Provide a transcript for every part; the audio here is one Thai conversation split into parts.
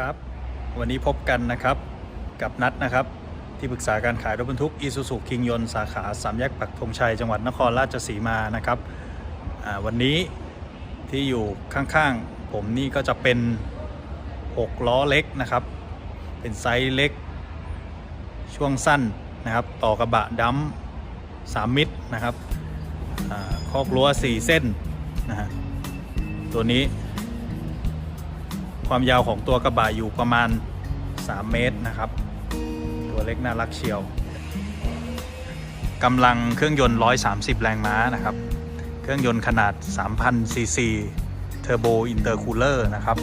ครับ วันนี้พบกันนะครับกับนัดนะครับ ที่ปรึกษาการขายรถบรรทุกอีซูซูคิงยนสาขาสามแยกปักธงชัยจังหวัดนครราชสีมานะครับวันนี้ที่อยู่ข้างๆ ผมนี่ก็จะเป็น 6 ล้อเล็กนะครับ เป็นไซส์เล็ก ช่วงสั้นนะครับ ต่อกระบะดัมสามมิตรนะครับคอกรั้ว4 เส้นนะฮะตัวนี้ ความยาวของตัวกระบะอยู่ประมาณ 3 เมตรนะครับ ตัวเล็กน่ารักเชียวกำลังเครื่องยนต์ 130 แรงม้านะครับ เครื่องยนต์ขนาด 3,000 ซีซีเทอร์โบอินเตอร์คูลเลอร์นะครับ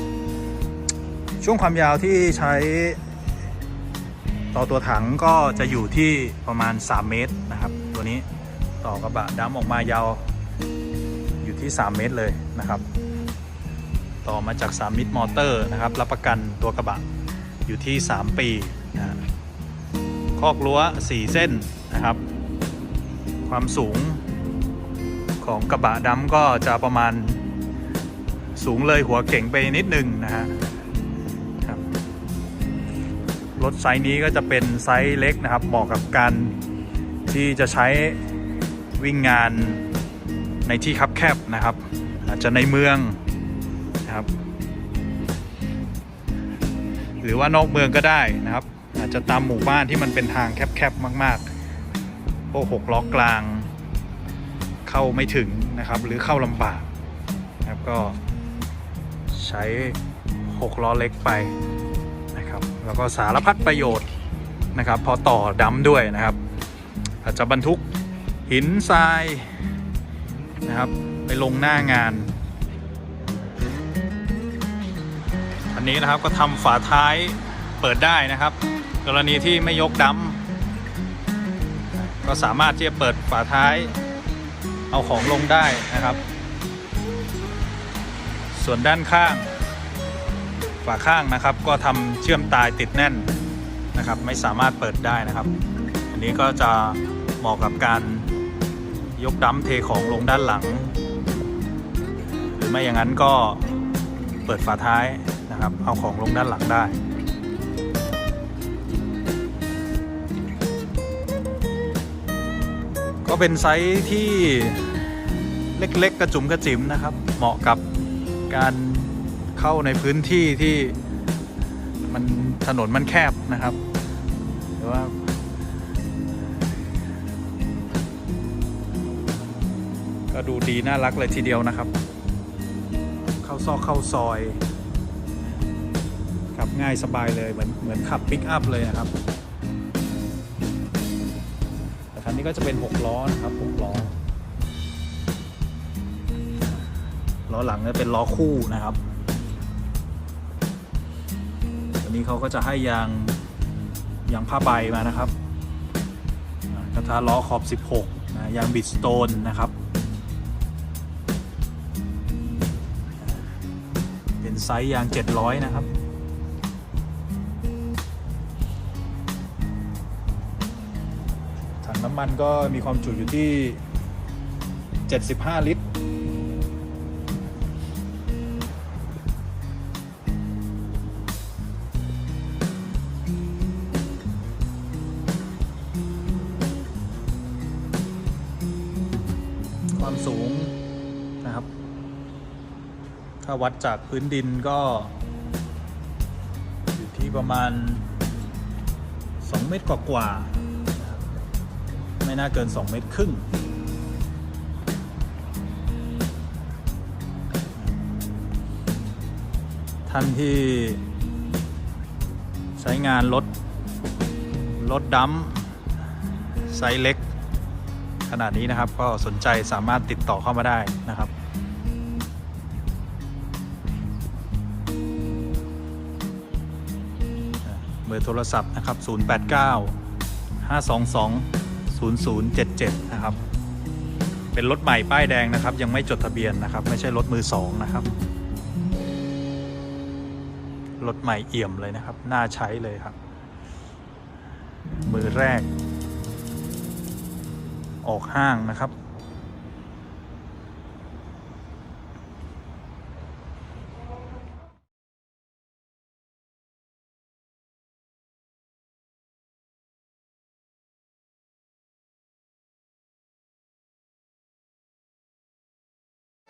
ช่วงความยาวที่ใช้ ต่อตัวถังก็จะอยู่ที่ประมาณ 3 เมตรนะครับ ตัวนี้ต่อกระบะดำออกมายาวอยู่ที่ 3 เมตรเลยนะครับ ต่อมาจาก3มิตรมอเตอร์นะครับ รับประกันตัวกระบะอยู่ที่ 3 ปีนะฮะคอกรั้ว 4 เส้นนะครับ ความสูงของกระบะดำก็จะประมาณสูงเลยหัวเก่งไปนิดนึงนะฮะครับรถไซส์นี้ก็จะเป็นไซส์เล็กนะครับ เหมาะกับการที่จะใช้วิ่งงานในที่คับแคบนะครับ อาจจะในเมือง นะครับ หรือว่านอกเมืองก็ได้นะครับ อาจจะตามหมู่บ้านที่มันเป็นทางแคบๆมากๆพวกหกล้อกลาง เข้าไม่ถึงนะครับ หรือเข้าลำบากนะครับก็ใช้6ล้อเล็กไปนะครับ แล้วก็สารพัดประโยชน์นะครับ พอต่อดำด้วยนะครับ อาจจะบรรทุกหินทรายนะครับ ไปลงหน้างาน นี้นะครับ ก็ทำฝาท้ายเปิดได้นะครับ กรณีที่ไม่ยกดัมก็สามารถที่จะเปิดฝาท้าย เอาของลงได้นะครับ ส่วนด้านข้าง ฝาข้างนะครับ ก็ทำเชื่อมตายติดแน่นนะครับ ไม่สามารถเปิดได้นะครับ อันนี้ก็จะเหมาะกับการยกดัมเทของลงด้านหลัง หรือไม่อย่างนั้นก็เปิดฝาท้าย นะครับ เอาของลงด้านหลังได้ ก็เป็นไซส์ที่เล็กๆกระจุมกระจิ๋มนะครับ เหมาะกับการเข้าในพื้นที่ที่มันถนนมันแคบนะครับ หรือว่าก็ดูดีน่ารักเลยทีเดียวนะครับ เข้าซอกเข้าซอย ง่ายสบายเลยเหมือนเหมือนขับปิกอัพเลยนะครับ แต่คันนี้ก็จะเป็น 6 ล้อนะครับ 6 ล้อ ล้อหลังเนี่ยเป็นล้อคู่นะครับตัวนี้เขาก็จะให้ยางยางผ้าใบมานะครับกระทะล้อขอบ 16นะยางบิดสโตนนะครับ เป็นไซส์ยาง 700 นะครับำมันก็มีความจุอยู่ที่ 75 ลิตร ความสูงนะครับ ถ้าวัดจากพื้นดินก็ อยู่ที่ประมาณ 2 เมตรกว่าๆนะครับ ไม่น่าเกิน 2 เมตรครึ่งท่านที่ใช้งานรถรถดัมไซส์เล็ก ขนาดนี้นะครับ ก็สนใจสามารถติดต่อเข้ามาได้นะครับเบอร์โทรศัพท์นะครับ 089 522 0077 นะครับ เป็นรถใหม่ป้ายแดงนะครับ ยังไม่จดทะเบียนนะครับ ไม่ใช่รถมือสองนะครับ รถใหม่เอี่ยมเลยนะครับ น่าใช้เลยครับ มือแรก ออกห้างนะครับ